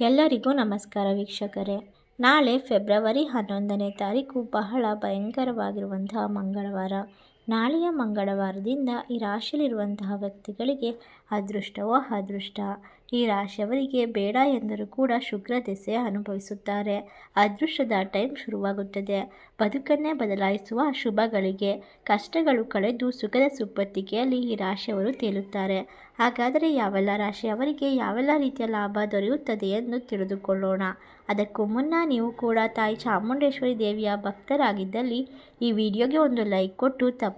ಎಲ್ಲರಿಗೂ ನಮಸ್ಕಾರ ವೀಕ್ಷಕರೇ. ನಾಳೆ ಫೆಬ್ರವರಿ ಹನ್ನೊಂದನೇ ತಾರೀಕು ಬಹಳ ಭಯಂಕರವಾಗಿರುವಂತಹ ಮಂಗಳವಾರ. ನಾಳೆಯ ಮಂಗಳವಾರದಿಂದ ಈ ರಾಶಿಯಲ್ಲಿರುವಂತಹ ವ್ಯಕ್ತಿಗಳಿಗೆ ಅದೃಷ್ಟವೋ ಅದೃಷ್ಟ. ಈ ರಾಶಿಯವರಿಗೆ ಬೇಡ ಎಂದರೂ ಕೂಡ ಶುಕ್ರ ದೆಸೆ ಅನುಭವಿಸುತ್ತಾರೆ. ಅದೃಷ್ಟದ ಟೈಮ್ ಶುರುವಾಗುತ್ತದೆ. ಬದುಕನ್ನೇ ಬದಲಾಯಿಸುವ ಶುಭಗಳಿಗೆ, ಕಷ್ಟಗಳು ಕಳೆದು ಸುಖದ ಸುಪ್ಪತ್ತಿಗೆಯಲ್ಲಿ ಈ ರಾಶಿಯವರು ತೇಲುತ್ತಾರೆ. ಹಾಗಾದರೆ ಯಾವೆಲ್ಲ ರಾಶಿಯವರಿಗೆ ಯಾವೆಲ್ಲ ರೀತಿಯ ಲಾಭ ದೊರೆಯುತ್ತದೆ ಎಂದು ತಿಳಿದುಕೊಳ್ಳೋಣ. ಅದಕ್ಕೂ ಮುನ್ನ ನೀವು ಕೂಡ ತಾಯಿ ಚಾಮುಂಡೇಶ್ವರಿ ದೇವಿಯ ಭಕ್ತರಾಗಿದ್ದಲ್ಲಿ ಈ ವಿಡಿಯೋಗೆ ಒಂದು ಲೈಕ್ ಕೊಟ್ಟು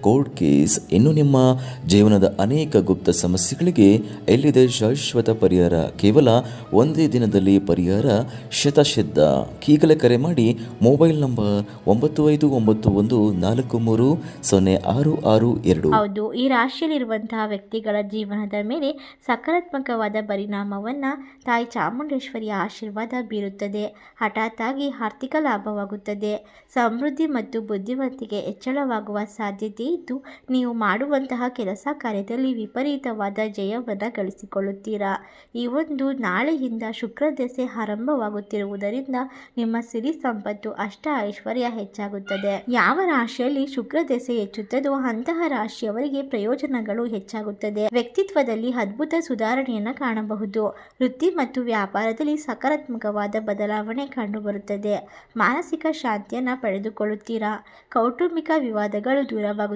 ಕೋರ್ಟ್ ಕೇಸ್ ಇನ್ನು ನಿಮ್ಮ ಜೀವನದ ಅನೇಕ ಗುಪ್ತ ಸಮಸ್ಯೆಗಳಿಗೆ ಎಲ್ಲಿದೆ ಶಾಶ್ವತ ಪರಿಹಾರ? ಕೇವಲ ಒಂದೇ ದಿನದಲ್ಲಿ ಪರಿಹಾರ? ಶತಶಿದ್ಧ ಈಗಲೇ ಕರೆ ಮಾಡಿ ಮೊಬೈಲ್ ನಂಬರ್ ಒಂಬತ್ತು ಐದು ಒಂಬತ್ತು ಒಂದು ನಾಲ್ಕು ಮೂರು ಸೊನ್ನೆ ಆರು ಆರು ಎರಡು. ಹೌದು, ಈ ರಾಶಿಯಲ್ಲಿರುವಂತಹ ವ್ಯಕ್ತಿಗಳ ಜೀವನದ ಮೇಲೆ ಸಕಾರಾತ್ಮಕವಾದ ಪರಿಣಾಮವನ್ನು ತಾಯಿ ಚಾಮುಂಡೇಶ್ವರಿಯ ಆಶೀರ್ವಾದ ಬೀರುತ್ತದೆ. ಹಠಾತ್ ಆಗಿ ಆರ್ಥಿಕ ಲಾಭವಾಗುತ್ತದೆ. ಸಮೃದ್ಧಿ ಮತ್ತು ಬುದ್ಧಿವಂತಿಕೆ ಹೆಚ್ಚಳವಾಗುವ ಸಾಧ್ಯತೆ ಇದ್ದು, ನೀವು ಮಾಡುವಂತಹ ಕೆಲಸ ಕಾರ್ಯದಲ್ಲಿ ವಿಪರೀತವಾದ ಜಯವನ್ನು ಗಳಿಸಿಕೊಳ್ಳುತ್ತೀರಾ? ಈ ಒಂದು ನಾಳೆಯಿಂದ ಶುಕ್ರ ದೆಸೆ ಆರಂಭವಾಗುತ್ತಿರುವುದರಿಂದ ನಿಮ್ಮ ಸಿರಿ ಸಂಪತ್ತು ಅಷ್ಟ ಐಶ್ವರ್ಯ ಹೆಚ್ಚಾಗುತ್ತದೆ. ಯಾವ ರಾಶಿಯಲ್ಲಿ ಶುಕ್ರ ದೆಸೆ ಹೆಚ್ಚುತ್ತದೋ ಅಂತಹ ರಾಶಿಯವರಿಗೆ ಪ್ರಯೋಜನಗಳು ಹೆಚ್ಚಾಗುತ್ತದೆ. ವ್ಯಕ್ತಿತ್ವದಲ್ಲಿ ಅದ್ಭುತ ಸುಧಾರಣೆಯನ್ನು ಕಾಣಬಹುದು. ವೃತ್ತಿ ಮತ್ತು ವ್ಯಾಪಾರದಲ್ಲಿ ಸಕಾರಾತ್ಮಕವಾದ ಬದಲಾವಣೆ ಕಂಡುಬರುತ್ತದೆ. ಮಾನಸಿಕ ಶಾಂತಿಯನ್ನು ಪಡೆದುಕೊಳ್ಳುತ್ತೀರಾ? ಕೌಟುಂಬಿಕ ವಿವಾದಗಳು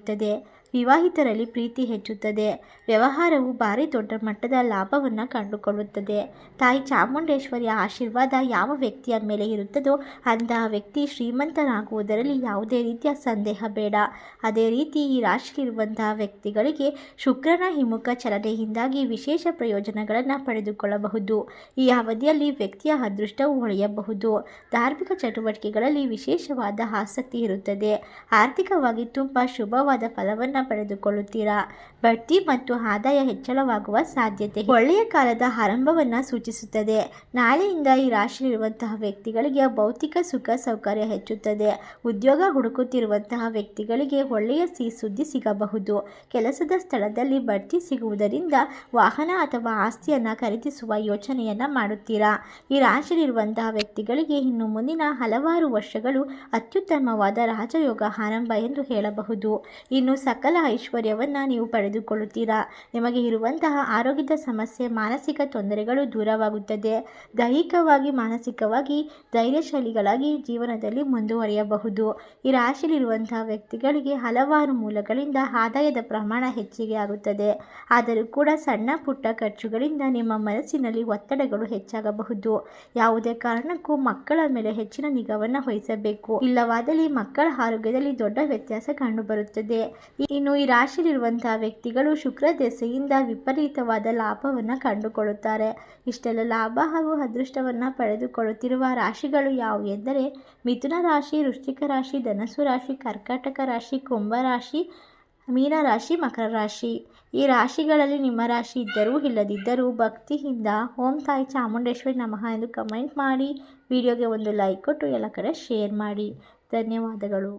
ದೂರವಾಗುತ್ತದೆ ವಿವಾಹಿತರಲ್ಲಿ ಪ್ರೀತಿ ಹೆಚ್ಚುತ್ತದೆ. ವ್ಯವಹಾರವು ಭಾರಿ ದೊಡ್ಡ ಮಟ್ಟದ ಲಾಭವನ್ನು ಕಂಡುಕೊಳ್ಳುತ್ತದೆ. ತಾಯಿ ಚಾಮುಂಡೇಶ್ವರಿಯ ಆಶೀರ್ವಾದ ಯಾವ ವ್ಯಕ್ತಿಯ ಮೇಲೆ ಇರುತ್ತದೋ ಅಂತಹ ವ್ಯಕ್ತಿ ಶ್ರೀಮಂತನಾಗುವುದರಲ್ಲಿ ಯಾವುದೇ ರೀತಿಯ ಸಂದೇಹ ಬೇಡ. ಅದೇ ರೀತಿ ಈ ರಾಶಿಯಲ್ಲಿರುವಂತಹ ವ್ಯಕ್ತಿಗಳಿಗೆ ಶುಕ್ರನ ಹಿಮ್ಮುಖ ಚಲನೆಯಿಂದಾಗಿ ವಿಶೇಷ ಪ್ರಯೋಜನಗಳನ್ನು ಪಡೆದುಕೊಳ್ಳಬಹುದು. ಈ ಅವಧಿಯಲ್ಲಿ ವ್ಯಕ್ತಿಯ ಅದೃಷ್ಟವು ಹೊಳೆಯಬಹುದು ಧಾರ್ಮಿಕ ಚಟುವಟಿಕೆಗಳಲ್ಲಿ ವಿಶೇಷವಾದ ಆಸಕ್ತಿ ಇರುತ್ತದೆ. ಆರ್ಥಿಕವಾಗಿ ತುಂಬ ಶುಭವಾದ ಫಲವನ್ನು ಪಡೆದುಕೊಳ್ಳುತ್ತೀರಾ? ಬಡ್ತಿ ಮತ್ತು ಆದಾಯ ಹೆಚ್ಚಳವಾಗುವ ಸಾಧ್ಯತೆ ಒಳ್ಳೆಯ ಕಾಲದ ಆರಂಭವನ್ನು ಸೂಚಿಸುತ್ತದೆ. ನಾಳೆಯಿಂದ ಈ ರಾಶಿಯಲ್ಲಿರುವಂತಹ ವ್ಯಕ್ತಿಗಳಿಗೆ ಭೌತಿಕ ಸುಖ ಸೌಕರ್ಯ ಹೆಚ್ಚುತ್ತದೆ. ಉದ್ಯೋಗ ಹುಡುಕುತ್ತಿರುವಂತಹ ವ್ಯಕ್ತಿಗಳಿಗೆ ಒಳ್ಳೆಯ ಸಿ ಸುದ್ದಿ ಸಿಗಬಹುದು. ಕೆಲಸದ ಸ್ಥಳದಲ್ಲಿ ಬಡ್ತಿ ಸಿಗುವುದರಿಂದ ವಾಹನ ಅಥವಾ ಆಸ್ತಿಯನ್ನು ಖರೀದಿಸುವ ಯೋಚನೆಯನ್ನು ಮಾಡುತ್ತೀರಾ? ಈ ರಾಶಿಯಲ್ಲಿರುವಂತಹ ವ್ಯಕ್ತಿಗಳಿಗೆ ಇನ್ನು ಮುಂದಿನ ಹಲವಾರು ವರ್ಷಗಳು ಅತ್ಯುತ್ತಮವಾದ ರಾಜಯೋಗ ಆರಂಭ ಎಂದು ಹೇಳಬಹುದು. ಇನ್ನು ಸಕಲ ಐಶ್ವರ್ಯವನ್ನು ನೀವು ಪಡೆದುಕೊಳ್ಳುತ್ತೀರಾ? ನಿಮಗೆ ಇರುವಂತಹ ಆರೋಗ್ಯದ ಸಮಸ್ಯೆ, ಮಾನಸಿಕ ತೊಂದರೆಗಳು ದೂರವಾಗುತ್ತದೆ. ದೈಹಿಕವಾಗಿ, ಮಾನಸಿಕವಾಗಿ ಧೈರ್ಯಶೈಲಿಗಳಾಗಿ ಜೀವನದಲ್ಲಿ ಮುಂದುವರಿಯಬಹುದು. ಈ ರಾಶಿಯಲ್ಲಿರುವಂತಹ ವ್ಯಕ್ತಿಗಳಿಗೆ ಹಲವಾರು ಮೂಲಗಳಿಂದ ಆದಾಯದ ಪ್ರಮಾಣ ಹೆಚ್ಚಿಗೆ ಆಗುತ್ತದೆ. ಆದರೂ ಕೂಡ ಸಣ್ಣ, ಪುಟ್ಟ ಖರ್ಚುಗಳಿಂದ ನಿಮ್ಮ ಮನಸ್ಸಿನಲ್ಲಿ ಒತ್ತಡಗಳು ಹೆಚ್ಚಾಗಬಹುದು. ಯಾವುದೇ ಕಾರಣಕ್ಕೂ ಮಕ್ಕಳ ಮೇಲೆ ಹೆಚ್ಚಿನ ನಿಗಾವನ್ನು ವಹಿಸಬೇಕು. ಇಲ್ಲವಾದಲ್ಲಿ ಮಕ್ಕಳ ಆರೋಗ್ಯದಲ್ಲಿ ದೊಡ್ಡ ವ್ಯತ್ಯಾಸ ಕಂಡುಬರುತ್ತದೆ. ಇನ್ನು ಈ ರಾಶಿಯಲ್ಲಿರುವಂತಹ ವ್ಯಕ್ತಿಗಳು ಶುಕ್ರ ದೆಸೆಯಿಂದ ವಿಪರೀತವಾದ ಲಾಭವನ್ನು ಕಂಡುಕೊಳ್ಳುತ್ತಾರೆ. ಇಷ್ಟೆಲ್ಲ ಲಾಭ ಹಾಗೂ ಅದೃಷ್ಟವನ್ನು ಪಡೆದುಕೊಳ್ಳುತ್ತಿರುವ ರಾಶಿಗಳು ಯಾವುವು ಎಂದರೆ, ಮಿಥುನ ರಾಶಿ, ವೃಶ್ಚಿಕ ರಾಶಿ ಧನಸು ರಾಶಿ, ಕರ್ಕಾಟಕ ರಾಶಿ, ಕುಂಭ ರಾಶಿ, ಮೀನ ರಾಶಿ, ಮಕರ ರಾಶಿ. ಈ ರಾಶಿಗಳಲ್ಲಿ ನಿಮ್ಮ ರಾಶಿ ಇದ್ದರೂ ಇಲ್ಲದಿದ್ದರೂ ಭಕ್ತಿಯಿಂದ ಓಂ ತಾಯಿ ಚಾಮುಂಡೇಶ್ವರಿ ನಮಃ ಎಂದು ಕಮೆಂಟ್ ಮಾಡಿ, ವಿಡಿಯೋಗೆ ಒಂದು ಲೈಕ್ ಕೊಟ್ಟು ಎಲ್ಲ ಕಡೆ ಶೇರ್ ಮಾಡಿ. ಧನ್ಯವಾದಗಳು.